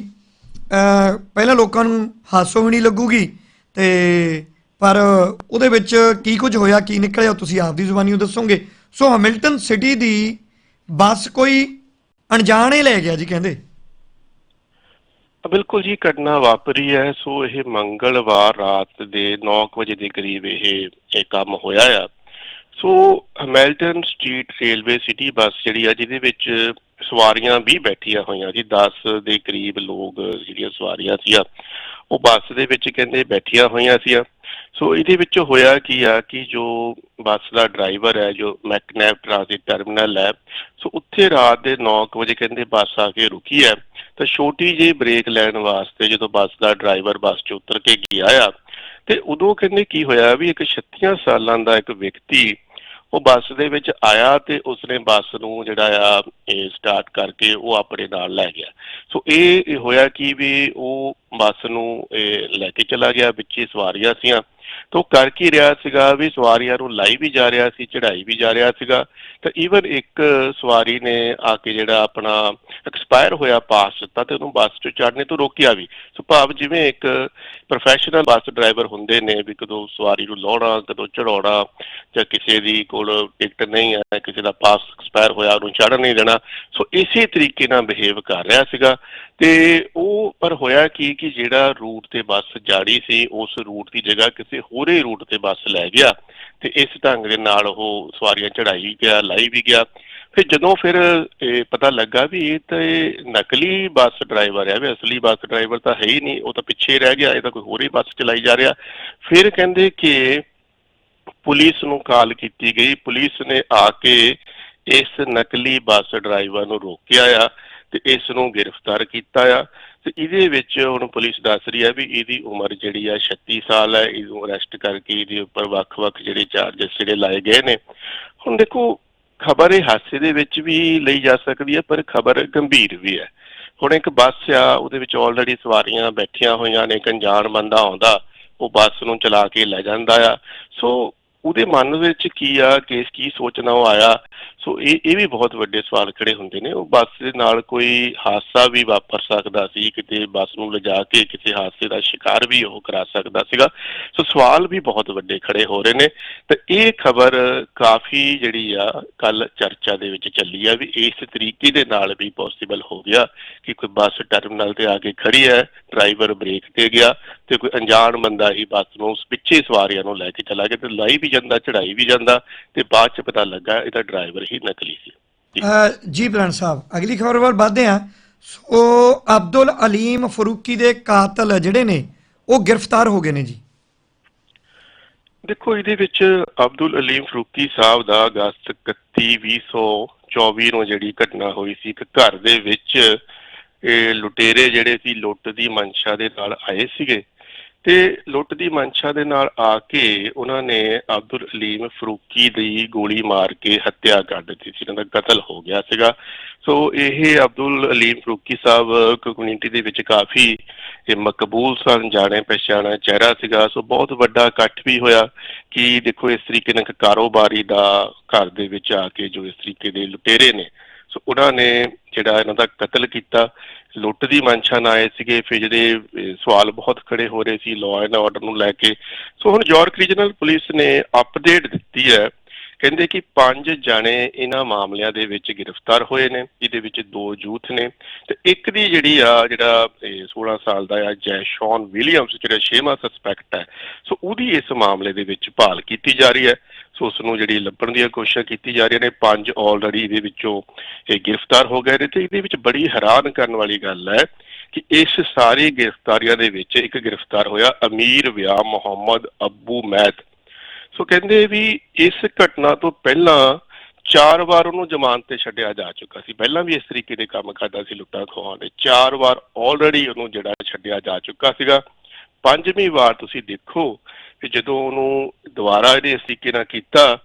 ਪਹਿਲਾਂ ਲੋਕਾਂ ਨੂੰ ਹਾਸੋ ਵੀ ਨਹੀਂ ਲੱਗੂਗੀ। ਤੇ ਪਰ ਉਹਦੇ ਵਿੱਚ ਕੀ ਕੁਝ ਹੋਇਆ, ਕੀ ਨਿਕਲਿਆ, ਉਹ ਤੁਸੀਂ ਆਪਦੀ ਜ਼ੁਬਾਨੀ ਦੱਸੋਗੇ। ਸੋ ਹੈਮਿਲਟਨ ਸਿਟੀ ਦੀ ਬੱਸ ਕੋਈ ਅਣਜਾਣ ਲੈ ਗਿਆ ਜੀ ਕਹਿੰਦੇ। ਬਿਲਕੁਲ ਜੀ ਘਟਨਾ ਵਾਪਰੀ ਹੈ, ਸੋ ਇਹ ਮੰਗਲਵਾਰ ਰਾਤ ਦੇ 9 ਵਜੇ ਦੇ ਕਰੀਬ ਇਹ ਇਹ ਕੰਮ ਹੋਇਆ ਆ। So Hamilton street railway city bus ਜਿਹੜੀ ਆ, ਜਿਹਦੇ ਵਿੱਚ ਸਵਾਰੀਆਂ ਵੀ ਬੈਠੀਆਂ ਹੋਈਆਂ ਸੀ 10 ਦੇ ਕਰੀਬ ਲੋਕ ਜਿਹੜੀਆਂ ਸਵਾਰੀਆਂ ਸੀਆਂ। ਉਹ ਬੱਸ ਦੇ ਵਿੱਚ ਕਹਿੰਦੇ ਬੈਠੀਆਂ ਹੋਈਆਂ ਸੀ ਸੋ ਇਹਦੇ ਵਿੱਚ ਹੋਇਆ ਕੀ ਆ ਕਿ ਜੋ ਬੱਸ ਦਾ ਡਰਾਈਵਰ ਹੈ, ਜੋ ਮੈਕਨੈਪ ਟ੍ਰਾਂਜ਼ਿਟ ਟਰਮੀਨਲ ਹੈ, ਸੋ ਉੱਥੇ ਰਾਤ ਦੇ 9 ਵਜੇ ਕਹਿੰਦੇ ਬੱਸ ਆ ਕੇ ਰੁਕੀ ਹੈ। ਤਾਂ ਛੋਟੀ ਜਿਹੀ ਬ੍ਰੇਕ ਲੈਣ ਵਾਸਤੇ ਜਦੋਂ ਬੱਸ ਦਾ ਡਰਾਈਵਰ ਬੱਸ 'ਚ ਉਤਰ ਕੇ ਗਿਆ ਆ, ਤੇ ਉਦੋਂ ਕਹਿੰਦੇ ਕੀ ਹੋਇਆ ਵੀ ਇੱਕ 36 ਸਾਲਾਂ ਦਾ ਇੱਕ ਵਿਅਕਤੀ ਉਹ ਬੱਸ ਦੇ ਵਿੱਚ ਆਇਆ ਤੇ ਉਸਨੇ ਬੱਸ ਨੂੰ ਜਿਹੜਾ ਆ, ਇਹ ਸਟਾਰਟ ਕਰਕੇ ਉਹ ਆਪਣੇ ਨਾਲ ਲੈ ਗਿਆ। ਸੋ ਇਹ ਹੋਇਆ ਕਿ ਵੀ ਉਹ ਬੱਸ ਨੂੰ, ਇਹ ਲੈ ਕੇ ਚਲਾ ਗਿਆ, ਵਿੱਚ ਹੀ ਸਵਾਰੀਆਂ ਸੀਆਂ। ਤਾਂ ਉਹ ਕਰ ਕੀ ਰਿਹਾ ਸੀਗਾ ਵੀ ਸਵਾਰੀਆਂ ਨੂੰ ਲਾਈ ਵੀ ਜਾ ਰਿਹਾ ਸੀ ਚੜਾਈ ਵੀ ਜਾ ਰਿਹਾ ਸੀਗਾ। ਤਾਂ ਈਵਨ ਇੱਕ ਸਵਾਰੀ ਨੇ ਆ ਕੇ ਜਿਹੜਾ ਆਪਣਾ ਐਕਸਪਾਇਰ ਹੋਇਆ ਪਾਸ ਦਿੱਤਾ ਤੇ ਉਹਨੂੰ ਬੱਸ 'ਚ ਚੜ੍ਹਨੇ ਤੋਂ ਰੋਕਿਆ ਵੀ। ਸੋ ਭਾਵ ਜਿਵੇਂ ਇੱਕ ਪ੍ਰੋਫੈਸ਼ਨਲ ਬੱਸ ਡਰਾਈਵਰ ਹੁੰਦੇ ਨੇ ਵੀ ਕਦੋਂ ਸਵਾਰੀ ਨੂੰ ਲਾਉਣਾ, ਕਦੋਂ ਚੜਾਉਣਾ ਜਾਂ ਕਿਸੇ ਦੀ ਕੋਲ ਟਿਕਟ ਨਹੀਂ ਹੈ, ਕਿਸੇ ਦਾ ਪਾਸ ਐਕਸਪਾਇਰ ਹੋਇਆ, ਉਹਨੂੰ ਚੜ੍ਹਨ ਨਹੀਂ ਦੇਣਾ। ਸੋ ਇਸੇ ਤਰੀਕੇ ਨਾਲ ਬਿਹੇਵ ਕਰ ਰਿਹਾ ਸੀਗਾ। ਤੇ ਉਹ ਪਰ ਹੋਇਆ ਕੀ ਕਿ ਜਿਹੜਾ ਰੂਟ ਤੇ ਬੱਸ ਜਾੜੀ ਸੀ, ਉਸ ਰੂਟ ਦੀ ਜਗ੍ਹਾ ਕਿਸੇ ਹੋਰੇ ਰੂਟ ਤੇ ਬੱਸ ਲੈ ਗਿਆ ਤੇ ਇਸ ਢੰਗ ਦੇ ਨਾਲ ਉਹ ਸਵਾਰੀਆਂ ਚੜਾਈ ਗਿਆ, ਲਾਈ ਵੀ ਗਿਆ। ਫਿਰ ਜਦੋਂ ਫਿਰ ਪਤਾ ਲੱਗਾ ਵੀ ਇਹ ਤਾਂ ਨਕਲੀ ਬੱਸ ਡਰਾਈਵਰ ਹੈ ਵੀ ਅਸਲੀ ਬੱਸ ਡਰਾਈਵਰ ਤਾਂ ਹੈ ਹੀ ਨਹੀਂ, ਉਹ ਤਾਂ ਪਿੱਛੇ ਰਹਿ ਗਿਆ, ਇਹ ਤਾਂ ਕੋਈ ਹੋਰ ਹੀ ਬੱਸ ਚਲਾਈ ਜਾ ਰਿਹਾ। ਫਿਰ ਕਹਿੰਦੇ ਕਿ ਪੁਲਿਸ ਨੂੰ ਕਾਲ ਕੀਤੀ ਗਈ, ਪੁਲਿਸ ਨੇ ਆ ਕੇ ਇਸ ਨਕਲੀ ਬੱਸ ਡਰਾਈਵਰ ਨੂੰ ਰੋਕਿਆ ਆ। ਤੇ ਇਸ ਨੂੰ ਗ੍ਰਿਫਤਾਰ ਕੀਤਾ ਆ। ਤੇ ਇਹਦੇ ਵਿੱਚ ਹੁਣ ਪੁਲਿਸ ਦੱਸ ਰਹੀ ਹੈ ਵੀ ਇਹਦੀ ਉਮਰ ਜਿਹੜੀ ਆ 36 ਸਾਲ ਹੈ ਇਹਨੂੰ ਅਰੈਸਟ ਕਰਕੇ ਇਹਦੇ ਉੱਪਰ ਵੱਖ-ਵੱਖ ਜਿਹੜੇ ਚਾਰजेस ਜਿਹੜੇ ਲਾਏ ਗਏ ਨੇ। ਹੁਣ ਦੇਖੋ, ਖਬਰ ਇਹ ਹਾਸੇ ਦੇ ਵਿੱਚ ਵੀ ਲਈ ਜਾ ਸਕਦੀ ਹੈ ਪਰ ਖਬਰ ਗੰਭੀਰ ਵੀ ਹੈ ਹੁਣ ਇੱਕ ਬੱਸ ਆ, ਉਹਦੇ ਵਿੱਚ ਆਲਰੇਡੀ ਸਵਾਰੀਆਂ ਬੈਠੀਆਂ ਹੋਈਆਂ ਨੇ, ਇੱਕ ਅਣਜਾਣ ਬੰਦਾ ਆਉਂਦਾ, ਉਹ ਬੱਸ ਨੂੰ ਚਲਾ ਕੇ ਲੈ ਜਾਂਦਾ ਆ। ਸੋ ਉਹਦੇ ਮਨ ਵਿੱਚ ਕੀ ਆ, ਕੇਸ ਕੀ ਸੋਚਣਾ ਉਹ ਆਇਆ। ਸੋ ਇਹ ਇਹ ਵੀ ਬਹੁਤ ਵੱਡੇ ਸਵਾਲ ਖੜੇ ਹੁੰਦੇ ਨੇ। ਉਹ ਬੱਸ ਦੇ ਨਾਲ ਕੋਈ ਹਾਦਸਾ ਵੀ ਵਾਪਰ ਸਕਦਾ ਸੀ, ਕਿਤੇ ਬੱਸ ਨੂੰ ਲਿਜਾ ਕੇ ਕਿਸੇ ਹਾਦਸੇ ਦਾ ਸ਼ਿਕਾਰ ਵੀ ਉਹ ਕਰਾ ਸਕਦਾ ਸੀਗਾ। ਸੋ ਸਵਾਲ ਵੀ ਬਹੁਤ ਵੱਡੇ ਖੜੇ ਹੋ ਰਹੇ ਨੇ। ਤੇ ਇਹ ਖਬਰ ਕਾਫੀ ਜਿਹੜੀ ਆ, ਕੱਲ ਚਰਚਾ ਦੇ ਵਿੱਚ ਚੱਲੀ ਆ ਵੀ ਇਸ ਤਰੀਕੇ ਦੇ ਨਾਲ ਵੀ ਪੋਸੀਬਲ ਹੋ ਗਿਆ ਕਿ ਕੋਈ ਬੱਸ ਟਰਮੀਨਲ ਤੇ ਆ ਕੇ ਖੜੀ ਹੈ, ਡਰਾਈਵਰ ਬ੍ਰੇਕ ਤੇ ਗਿਆ ਤੇ ਕੋਈ ਅਣਜਾਣ ਬੰਦਾ ਹੀ ਬੱਸ ਨੂੰ ਪਿੱਛੇ ਸਵਾਰੀਆਂ ਨੂੰ ਲੈ ਕੇ ਚਲਾ ਗਿਆ ਤੇ ਲਾਈ ਵੀ ਜਾਂਦਾ ਚੜਾਈ ਵੀ ਜਾਂਦਾ ਤੇ ਬਾਅਦ ਚ ਪਤਾ ਲੱਗਾ ਇਹਦਾ ਡਰਾਈਵਰ ਹੀ ਨਕਲੀ ਸੀ। ਜੀ। ਬ੍ਰਾਂਡ ਸਾਹਿਬ ਅਗਲੀ ਖਬਰ ਵੱਲ ਵਧਦੇ ਹਾਂ। ਸੋ ਅਬਦੁਲ ਅਲੀਮ ਫਰੂਕੀ ਦੇ ਕਾਤਲ ਜਿਹੜੇ ਨੇ ਉਹ ਗ੍ਰਿਫਤਾਰ ਹੋ ਗਏ ਨੇ ਜੀ। ਦੇਖੋ ਇਹਦੇ ਵਿੱਚ ਅਬਦੁਲ ਅਲੀਮ ਫਰੂਕੀ ਸਾਹਿਬ ਦਾ ਅਗਸਤ 31 2024 ਨੂੰ ਜਿਹੜੀ ਘਟਨਾ ਹੋਈ ਸੀ ਇੱਕ ਘਰ ਦੇ ਵਿੱਚ ਇਹ ਲੁਟੇਰੇ ਜਿਹੜੇ ਸੀ ਲੁੱਟ ਦੀ ਮਨਸ਼ਾ ਦੇ ਨਾਲ ਆਏ ਸੀਗੇ। ਤੇ ਲੁੱਟ ਦੀ ਮਨਸ਼ਾ ਦੇ ਨਾਲ ਆ ਕੇ ਉਹਨਾਂ ਨੇ ਅਬਦੁਲ ਅਲੀਮ ਫਰੂਕੀ ਦੀ ਗੋਲੀ ਮਾਰ ਕੇ ਹੱਤਿਆ ਕਰ ਦਿੱਤੀ ਸੀ, ਇਹਨਾਂ ਦਾ ਕਤਲ ਹੋ ਗਿਆ ਸੀਗਾ। ਸੋ ਇਹ ਅਬਦੁਲ ਅਲੀਮ ਫਰੂਕੀ ਸਾਹਿਬ ਕਮਿਊਨਿਟੀ ਦੇ ਵਿੱਚ ਕਾਫੀ ਇਹ ਮਕਬੂਲ ਸਨ, ਜਾਣੇ ਪਛਾਣਾ ਚਿਹਰਾ ਸੀਗਾ। ਸੋ ਬਹੁਤ ਵੱਡਾ ਇਕੱਠ ਵੀ ਹੋਇਆ ਕਿ ਦੇਖੋ ਇਸ ਤਰੀਕੇ ਨਾਲ ਇੱਕ ਕਾਰੋਬਾਰੀ ਦਾ ਘਰ ਦੇ ਵਿੱਚ ਆ ਕੇ ਜੋ ਇਸ ਤਰੀਕੇ ਦੇ ਲੁਟੇਰੇ ਨੇ, ਸੋ ਉਹਨਾਂ ਨੇ ਜਿਹੜਾ ਇਹਨਾਂ ਦਾ ਕਤਲ ਕੀਤਾ। ਲੁੱਟ ਦੀ ਮਨਸ਼ਾ ਨਾਲ ਆਏ ਸੀਗੇ, ਫਿਰ ਜਿਹੜੇ ਸਵਾਲ ਬਹੁਤ ਖੜੇ ਹੋ ਰਹੇ ਸੀ ਲਾਅ ਐਂਡ ਆਰਡਰ ਨੂੰ ਲੈ ਕੇ। ਸੋ ਹੁਣ ਯਾਰਕ ਰੀਜਨਲ ਪੁਲਿਸ ਨੇ ਅਪਡੇਟ ਦਿੱਤੀ ਹੈ। ਕਹਿੰਦੇ ਕਿ ਪੰਜ ਜਾਣੇ ਇਹਨਾਂ ਮਾਮਲਿਆਂ ਦੇ ਵਿੱਚ ਗ੍ਰਿਫਤਾਰ ਹੋਏ ਨੇ, ਜਿਹਦੇ ਵਿੱਚ ਦੋ ਯੂਥ ਨੇ। ਤੇ ਇੱਕ ਦੀ ਜਿਹੜੀ ਆ, ਜਿਹੜਾ ਇਹ 16 ਸਾਲ ਦਾ ਆ ਜੈਸ਼ੌਨ ਵਿਲੀਅਮਸ, ਜਿਹੜਾ ਛੇਵਾਂ ਸਸਪੈਕਟ ਹੈ। ਸੋ ਉਹਦੀ ਇਸ ਮਾਮਲੇ ਦੇ ਵਿੱਚ ਭਾਲ ਕੀਤੀ ਜਾ ਰਹੀ ਹੈ। ਸੋ ਉਸ ਨੂੰ ਜਿਹੜੀ ਲੱਭਣ ਦੀਆਂ ਕੋਸ਼ਿਸ਼ਾਂ ਕੀਤੀ ਜਾ ਰਹੀਆਂ ਨੇ, ਪੰਜ ਆਲਰੇਡੀ ਇਹਦੇ ਵਿੱਚੋਂ ਇਹ ਗ੍ਰਿਫਤਾਰ ਹੋ ਗਏ ਨੇ ਤੇ ਇਹਦੇ ਵਿੱਚ ਬੜੀ ਹੈਰਾਨ ਕਰਨ ਵਾਲੀ ਗੱਲ ਹੈ ਕਿ ਇਸ ਸਾਰੀ ਗ੍ਰਿਫਤਾਰੀਆਂ ਦੇ ਵਿੱਚ ਇੱਕ ਗ੍ਰਿਫਤਾਰ ਹੋਇਆ ਅਮੀਰ ਵਿਆ ਮੁਹੰਮਦ ਅੱਬੂ ਮੈਦ ਸੋ ਕਹਿੰਦੇ ਵੀ ਇਸ ਘਟਨਾ ਤੋਂ ਪਹਿਲਾਂ ਚਾਰ ਵਾਰ ਉਹਨੂੰ ਜ਼ਮਾਨਤ ਤੇ ਛੱਡਿਆ ਜਾ ਚੁੱਕਾ ਸੀ। ਪਹਿਲਾਂ ਵੀ ਇਸ ਤਰੀਕੇ ਦੇ ਕੰਮ ਕਰਦਾ ਸੀ ਲੁੱਟਾਂ ਖੋਹਾਂ ਦੇ। ਚਾਰ ਵਾਰ ਆਲਰੇਡੀ ਉਹਨੂੰ ਜਿਹੜਾ ਛੱਡਿਆ ਜਾ ਚੁੱਕਾ ਸੀਗਾ। ਪੰਜਵੀਂ ਵਾਰ ਤੁਸੀਂ ਦੇਖੋ ਕਿ ਜਦੋਂ ਉਹਨੂੰ ਦੁਬਾਰਾ ਇਹਦੇ ਇਸ ਤਰੀਕੇ ਨਾਲ ਕੀਤਾ,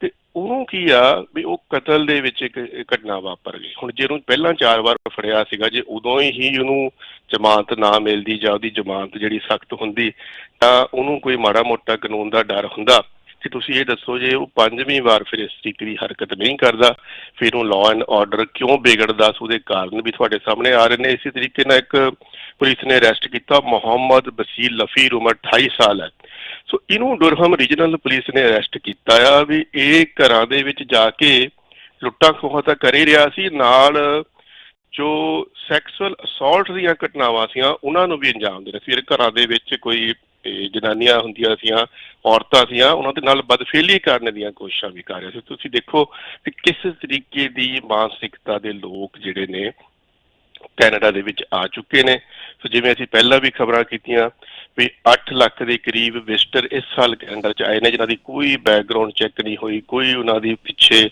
ਤੇ ਉਹਨੂੰ ਕੀ ਆ ਵੀ ਉਹ ਕਤਲ ਦੇ ਵਿੱਚ ਇੱਕ ਘਟਨਾ ਵਾਪਰ ਗਈ। ਹੁਣ ਜੇ ਉਹਨੂੰ ਪਹਿਲਾਂ ਚਾਰ ਵਾਰ ਫੜਿਆ ਸੀਗਾ, ਜੇ ਉਦੋਂ ਹੀ ਉਹਨੂੰ ਜ਼ਮਾਨਤ ਨਾ ਮਿਲਦੀ ਜਾਂ ਉਹਦੀ ਜ਼ਮਾਨਤ ਜਿਹੜੀ ਸਖਤ ਹੁੰਦੀ, ਤਾਂ ਉਹਨੂੰ ਕੋਈ ਮਾੜਾ ਮੋਟਾ ਕਾਨੂੰਨ ਦਾ ਡਰ ਹੁੰਦਾ। ਕਿ ਤੁਸੀਂ ਇਹ ਦੱਸੋ ਜੇ ਉਹ ਪੰਜਵੀਂ ਵਾਰ ਫਿਰ ਇਸ ਤਰੀਕੇ ਦੀ ਹਰਕਤ ਨਹੀਂ ਕਰਦਾ, ਫਿਰ ਉਹ ਲਾਅ ਐਂਡ ਆਰਡਰ ਕਿਉਂ ਵਿਗੜਦਾ ਉਹਦੇ ਕਾਰਨ ਵੀ ਤੁਹਾਡੇ ਸਾਹਮਣੇ ਆ ਰਹੇ ਨੇ। ਇਸੇ ਤਰੀਕੇ ਨਾਲ ਇੱਕ ਪੁਲਿਸ ਨੇ ਅਰੈਸਟ ਕੀਤਾ ਮੁਹੰਮਦ ਬਸੀਰ ਲਫੀਰ, ਉਮਰ 28 ਸਾਲ ਹੈ। ਸੋ ਇਹਨੂੰ ਡੁਰਹਮ ਰੀਜਨਲ ਪੁਲਿਸ ਨੇ ਅਰੈਸਟ ਕੀਤਾ ਆ ਵੀ ਇਹ ਘਰਾਂ ਦੇ ਵਿੱਚ ਜਾ ਕੇ ਲੁੱਟਾਂ ਖੋਹਾਂ ਤਾਂ ਕਰ ਹੀ ਰਿਹਾ ਸੀ। ਨਾਲ ਜੋ ਸੈਕਸੁਅਲ ਅਸੌਲਟ ਦੀਆਂ ਘਟਨਾਵਾਂ ਸੀਆਂ, ਉਹਨਾਂ ਨੂੰ ਵੀ ਅੰਜਾਮ ਦੇ ਰਿਹਾ ਸੀ। ਘਰਾਂ ਦੇ ਵਿੱਚ ਕੋਈ ਜਨਾਨੀਆਂ ਹੁੰਦੀਆਂ ਸੀਆਂ, ਔਰਤਾਂ ਸੀਆਂ, ਉਹਨਾਂ ਦੇ ਨਾਲ ਬਦਫੇਲੀ ਕਰਨ ਦੀਆਂ ਕੋਸ਼ਿਸ਼ਾਂ ਵੀ ਕਰ ਰਿਹਾ ਸੀ। ਤੁਸੀਂ ਦੇਖੋ ਕਿ ਕਿਸ ਤਰੀਕੇ ਦੀ ਮਾਨਸਿਕਤਾ ਦੇ ਲੋਕ ਜਿਹੜੇ ਨੇ ਕੈਨੇਡਾ ਦੇ ਵਿੱਚ ਆ ਚੁੱਕੇ ਨੇ। ਸੋ ਜਿਵੇਂ ਅਸੀਂ ਪਹਿਲਾਂ ਵੀ ਖਬਰਾਂ ਕੀਤੀਆਂ ਵੀ 8 ਲੱਖ ਦੇ ਕਰੀਬ ਵਿਜ਼ਟਰ ਇਸ ਸਾਲ ਕੈਨੇਡਾ ਚ ਆਏ ਨੇ, ਜਿਨ੍ਹਾਂ ਦੀ ਕੋਈ ਬੈਕਗ੍ਰਾਉਂਡ ਚੈੱਕ ਨਹੀਂ ਹੋਈ, ਕੋਈ ਉਹਨਾਂ ਦੀ ਪਿੱਛੇ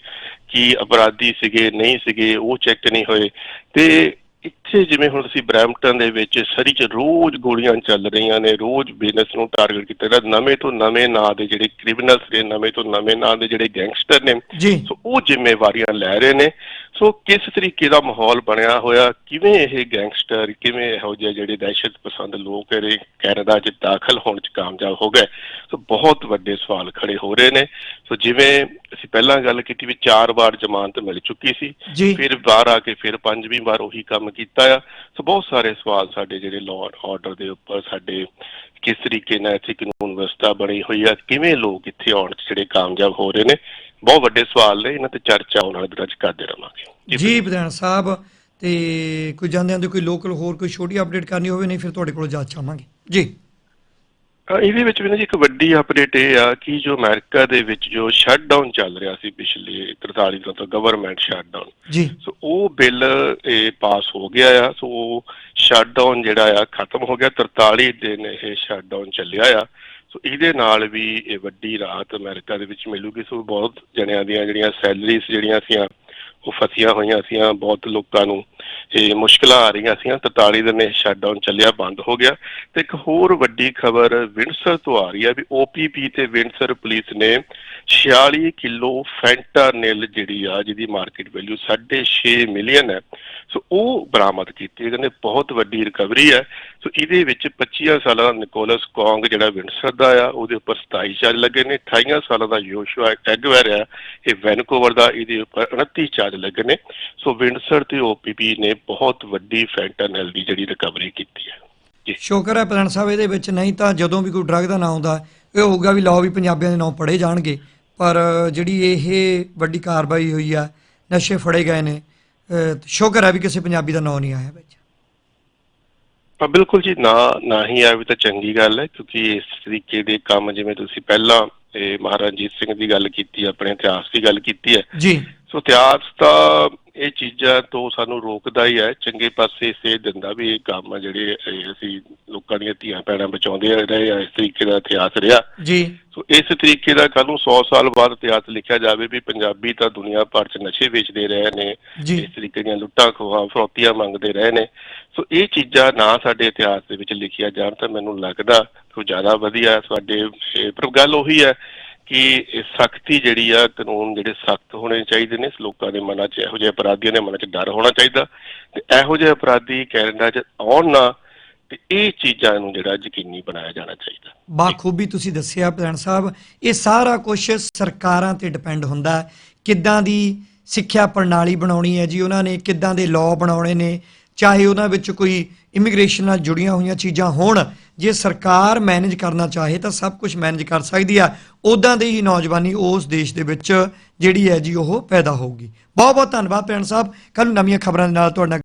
ਕੀ ਅਪਰਾਧੀ ਸੀਗੇ, ਨਹੀਂ ਸੀਗੇ, ਉਹ ਚੈੱਕ ਨਹੀਂ ਹੋਏ। ਤੇ ਇੱਥੇ ਜਿਵੇਂ ਹੁਣ ਅਸੀਂ ਬਰੈਂਪਟਨ ਦੇ ਵਿੱਚ ਸਰੀ ਚ ਰੋਜ਼ ਗੋਲੀਆਂ ਚੱਲ ਰਹੀਆਂ ਨੇ ਰੋਜ਼ ਬਿਜ਼ਨਸ ਨੂੰ ਟਾਰਗੇਟ ਕੀਤਾ ਜਾਂਦਾ ਨਵੇਂ ਤੋਂ ਨਵੇਂ ਨਾਂ ਦੇ ਜਿਹੜੇ ਕ੍ਰਿਮੀਨਲਸ ਨੇ ਨਵੇਂ ਤੋਂ ਨਵੇਂ ਨਾਂ ਦੇ ਜਿਹੜੇ ਗੈਂਗਸਟਰ ਨੇ ਸੋ ਉਹ ਜ਼ਿੰਮੇਵਾਰੀਆਂ ਲੈ ਰਹੇ ਨੇ। ਸੋ ਕਿਸ ਤਰੀਕੇ ਦਾ ਮਾਹੌਲ ਬਣਿਆ ਹੋਇਆ ਕਿਵੇਂ ਇਹ ਗੈਂਗਸਟਰ ਕਿਵੇਂ ਇਹੋ ਜਿਹੇ ਜਿਹੜੇ ਦਹਿਸ਼ਤ ਪਸੰਦ ਲੋਕ ਇਹਦੇ ਕੈਨੇਡਾ 'ਚ ਦਾਖਲ ਹੋਣ 'ਚ ਕਾਮਯਾਬ ਹੋ ਗਏ? ਸੋ ਬਹੁਤ ਵੱਡੇ ਸਵਾਲ ਖੜੇ ਹੋ ਰਹੇ ਨੇ। ਸੋ ਜਿਵੇਂ ਅਸੀਂ ਪਹਿਲਾਂ ਗੱਲ ਕੀਤੀ ਵੀ ਚਾਰ ਵਾਰ ਜ਼ਮਾਨਤ ਮਿਲ ਚੁੱਕੀ ਸੀ। ਫਿਰ ਬਾਹਰ ਆ ਕੇ ਫਿਰ ਪੰਜਵੀਂ ਵਾਰ ਉਹੀ ਕੰਮ ਕੀਤਾ ਆ। ਸੋ ਬਹੁਤ ਸਾਰੇ ਸਵਾਲ ਸਾਡੇ ਜਿਹੜੇ ਲਾਅ ਐਂਡ ਆਰਡਰ ਦੇ ਉੱਪਰ ਸਾਡੇ ਕਿਸ ਤਰੀਕੇ ਨਾਲ ਇੱਥੇ ਕਾਨੂੰਨ ਵਿਵਸਥਾ ਬਣੀ ਹੋਈ ਆ ਕਿਵੇਂ ਲੋਕ ਇੱਥੇ ਆਉਣ 'ਚ ਜਿਹੜੇ ਕਾਮਯਾਬ ਹੋ ਰਹੇ ਨੇ ਬਹੁਤ ਵੱਡੇ ਸਵਾਲ ਨੇ ਇਹਨਾਂ ਤੇ ਚਰਚਾ ਆਉਣ ਵਾਲੇ ਦਿਨਾਂ 'ਚ ਕਰਦੇ ਰਵਾਂਗੇ। ਜੀ ਵਿਧਾਨ ਸਾਹਿਬ ਤੇ ਕੋਈ ਜਾਂਦੇ ਆਂਦੇ ਕੋਈ ਲੋਕਲ ਹੋਰ ਕੋਈ ਛੋਟੀ ਅਪਡੇਟ ਕਰਨੀ ਹੋਵੇ ਨਹੀਂ ਫਿਰ ਤੁਹਾਡੇ ਕੋਲ ਜਾ ਚਾਹਾਂਗੇ। ਜੀ। ਇਹਦੇ ਵਿੱਚ ਵੀ ਨਾ ਜੀ ਇੱਕ ਵੱਡੀ ਅਪਡੇਟ ਇਹ ਆ ਕਿ ਜੋ ਅਮਰੀਕਾ ਦੇ ਵਿੱਚ ਜੋ ਸ਼ਟਡਾਊਨ ਚੱਲ ਰਿਹਾ ਸੀ ਪਿਛਲੇ 43 ਦਿਨਾਂ ਤੋਂ ਗਵਰਨਮੈਂਟ ਸ਼ਟਡਾਊਨ ਜੀ। ਸੋ ਉਹ ਬਿੱਲ ਇਹ ਪਾਸ ਹੋ ਗਿਆ ਆ। ਸੋ ਸ਼ਟਡਾਊਨ ਜਿਹੜਾ ਆ ਖਤਮ ਹੋ ਗਿਆ। 43 ਦਿਨ ਇਹ ਸ਼ਟਡਾਊਨ ਚੱਲਿਆ ਆ। ਸੋ ਇਹਦੇ ਨਾਲ ਵੀ ਇਹ ਵੱਡੀ ਰਾਹਤ ਅਮਰੀਕਾ ਦੇ ਵਿੱਚ ਮਿਲੂਗੀ। ਸੋ ਬਹੁਤ ਜਣਿਆਂ ਦੀਆਂ ਜਿਹੜੀਆਂ ਸੈਲਰੀਜ਼ ਜਿਹੜੀਆਂ ਸੀਆਂ ਉਹ ਫਸੀਆਂ ਹੋਈਆਂ ਸੀਆਂ, ਬਹੁਤ ਲੋਕਾਂ ਨੂੰ, ਇਹ ਮੁਸ਼ਕਲਾਂ ਆ ਰਹੀਆਂ ਸੀਆਂ 43 ਦਿਨ ਇਹ ਸ਼ਟਡਾਊਨ ਚੱਲਿਆ, ਬੰਦ ਹੋ ਗਿਆ। ਤੇ ਇੱਕ ਹੋਰ ਵੱਡੀ ਖਬਰ ਵਿੰਡਸਰ ਤੋਂ ਆ ਰਹੀ ਹੈ ਵੀ OPP ਤੇ ਵਿੰਡਸਰ ਪੁਲਿਸ ਨੇ 46 ਕਿਲੋ ਫੈਂਟਾਨਿਲ ਜਿਹੜੀ ਆ, ਜਿਹਦੀ ਮਾਰਕੀਟ ਵੈਲਿਊ 6.5 ਮਿਲੀਅਨ ਹੈ, ਸੋ ਉਹ ਬਰਾਮਦ ਕੀਤੀ। ਹੈ ਕਹਿੰਦੇ ਬਹੁਤ ਵੱਡੀ ਰਿਕਵਰੀ ਹੈ। ਸੋ ਇਹਦੇ ਵਿੱਚ 25 ਸਾਲਾਂ ਦਾ ਨਿਕੋਲਸ ਕੌਂਗ ਜਿਹੜਾ ਵਿੰਡਸਰ ਦਾ ਆ, ਉਹਦੇ ਉੱਪਰ 27 ਚਾਰਜ ਲੱਗੇ ਨੇ 28 ਸਾਲਾਂ ਦਾ ਯੋਸ਼ੂਆ ਐਗਵਰ ਆ, ਇਹ ਵੈਨਕੂਵਰ ਦਾ, ਇਹਦੇ ਉੱਪਰ 29 ਚਾਰਜ ਲੱਗੇ ਨੇ। ਸੋ ਵਿੰਡਸਰ ਤੇ OPP ਨੇ ਬਹੁਤ ਵੱਡੀ ਫੈਂਟਾਨਿਲ ਦੀ ਜਿਹੜੀ ਰਿਕਵਰੀ ਕੀਤੀ ਹੈ। ਸ਼ੁਕਰ ਹੈ ਪ੍ਰਧਾਨ ਸਾਹਿਬ, ਇਹਦੇ ਵਿੱਚ ਨਹੀਂ ਤਾਂ ਜਦੋਂ ਵੀ ਕੋਈ ਡਰੱਗ ਦਾ ਨਾਂ ਆਉਂਦਾ, ਇਹ ਹੋਊਗਾ ਵੀ ਲਾਓ ਵੀ ਪੰਜਾਬੀਆਂ ਦੇ ਨਾਂ ਪੜੇ ਜਾਣਗੇ। ਪਰ ਜਿਹੜੀ ਇਹ ਵੱਡੀ ਕਾਰਵਾਈ ਹੋਈ ਆ, ਨਸ਼ੇ ਫੜੇ ਗਏ ਨੇ ਸ਼ੁਕਰ ਹੈ ਵੀ ਕਿਸੇ ਪੰਜਾਬੀ ਦਾ ਨਾਂ ਨਹੀਂ ਆਇਆ ਵਿੱਚ। ਹਾਂ ਬਿਲਕੁਲ ਜੀ, ਨਾ ਨਾ ਹੀ ਆਵੇ ਤਾਂ ਚੰਗੀ ਗੱਲ ਹੈ, ਕਿਉਂਕਿ ਇਸ ਤਰੀਕੇ ਦੇ ਕੰਮ ਜਿਵੇਂ ਤੁਸੀਂ ਪਹਿਲਾਂ, ਇਹ ਮਹਾਰਾਜਾ ਰਣਜੀਤ ਸਿੰਘ ਦੀ ਗੱਲ ਕੀਤੀ, ਆਪਣੇ ਇਤਿਹਾਸ ਦੀ ਗੱਲ ਕੀਤੀ ਹੈ, ਜੀ। ਸੋ ਇਤਿਹਾਸ ਤਾਂ ਇਹ ਚੀਜ਼ਾਂ ਤੋਂ ਸਾਨੂੰ ਰੋਕਦਾ ਹੀ ਹੈ। ਚੰਗੇ ਪਾਸੇ ਸੇਧ ਦਿੰਦਾ ਵੀ ਇਹ ਕੰਮ ਆ ਜਿਹੜੇ ਇਹ ਅਸੀਂ ਲੋਕਾਂ ਦੀਆਂ ਧੀਆਂ ਭੈਣਾਂ ਬਚਾਉਂਦੇ ਰਹੇ ਆ ਇਸ ਤਰੀਕੇ ਦਾ ਇਤਿਹਾਸ ਰਿਹਾ। ਜੀ। ਸੋ ਇਸ ਤਰੀਕੇ ਦਾ ਕੱਲ ਨੂੰ 100 ਸਾਲ ਬਾਅਦ ਇਤਿਹਾਸ ਲਿਖਿਆ ਜਾਵੇ ਵੀ ਪੰਜਾਬੀ ਤਾਂ ਦੁਨੀਆ ਭਰ 'ਚ ਨਸ਼ੇ ਵੇਚਦੇ ਰਹੇ ਨੇ। ਇਸ ਤਰੀਕੇ ਦੀਆਂ ਲੁੱਟਾਂ ਖੋਹਾਂ ਫਰੋਤੀਆਂ ਮੰਗਦੇ ਰਹੇ ਨੇ। ਸੋ ਇਹ ਚੀਜ਼ਾਂ ਨਾ ਸਾਡੇ ਇਤਿਹਾਸ ਦੇ ਵਿੱਚ ਲਿਖੀਆਂ ਜਾਣ ਤਾਂ ਮੈਨੂੰ ਲੱਗਦਾ ਕਿ ਜ਼ਿਆਦਾ ਵਧੀਆ ਸਾਡੇ ਪਰ ਗੱਲ ਉਹੀ ਹੈ ਕਿ ਸਖਤੀ ਜਿਹੜੀ ਆ, ਕਾਨੂੰਨ ਜਿਹੜੇ ਸਖਤ ਹੋਣੇ ਚਾਹੀਦੇ ਨੇ, ਲੋਕਾਂ ਦੇ ਮਨਾਂ 'ਚ ਇਹੋ ਜਿਹੇ ਅਪਰਾਧੀਆਂ ਦੇ ਮਨਾਂ 'ਚ ਡਰ ਹੋਣਾ ਚਾਹੀਦਾ। ਤੇ ਇਹੋ ਜਿਹੇ ਅਪਰਾਧੀ ਕੈਨੇਡਾ 'ਚ ਆਉਣ ਨਾ, ਤੇ ਇਹ ਚੀਜ਼ਾਂ ਨੂੰ ਜਿਹੜਾ ਯਕੀਨੀ ਬਣਾਇਆ ਜਾਣਾ ਚਾਹੀਦਾ। ਬਾਖੂਬੀ ਤੁਸੀਂ ਦੱਸਿਆ ਪ੍ਰਧਾਨ ਸਾਹਿਬ, ਇਹ ਸਾਰਾ ਕੁਝ ਸਰਕਾਰਾਂ ਤੇ ਡਿਪੈਂਡ ਹੁੰਦਾ ਕਿੱਦਾਂ ਦੀ ਸਿੱਖਿਆ ਪ੍ਰਣਾਲੀ ਬਣਾਉਣੀ ਹੈ ਜੀ ਉਹਨਾਂ ਨੇ, ਕਿੱਦਾਂ ਦੇ ਲਾਅ ਬਣਾਉਣੇ ਨੇ, ਚਾਹੇ ਉਹਨਾਂ ਵਿੱਚ ਕੋਈ ਇਮੀਗ੍ਰੇਸ਼ਨ ਨਾਲ ਜੁੜੀਆਂ ਹੋਈਆਂ ਚੀਜ਼ਾਂ ਹੋਣ, ਜੇ ਸਰਕਾਰ ਮੈਨੇਜ ਕਰਨਾ ਚਾਹੇ ਤਾਂ ਸਭ ਕੁਝ ਮੈਨੇਜ ਕਰ ਸਕਦੀ ਆ। ਉਦਾਂ ਦੇ ਹੀ ਨੌਜਵਾਨੀ ਉਸ ਦੇਸ਼ ਦੇ ਵਿੱਚ ਜਿਹੜੀ ਹੈ ਜੀ ਉਹ ਪੈਦਾ ਹੋਊਗੀ। ਬਹੁਤ ਬਹੁਤ ਧੰਨਵਾਦ ਭੈਣ ਸਾਹਿਬ। ਕੱਲ ਨਵੀਆਂ ਖਬਰਾਂ ਦੇ ਨਾਲ ਤੁਹਾਡਾ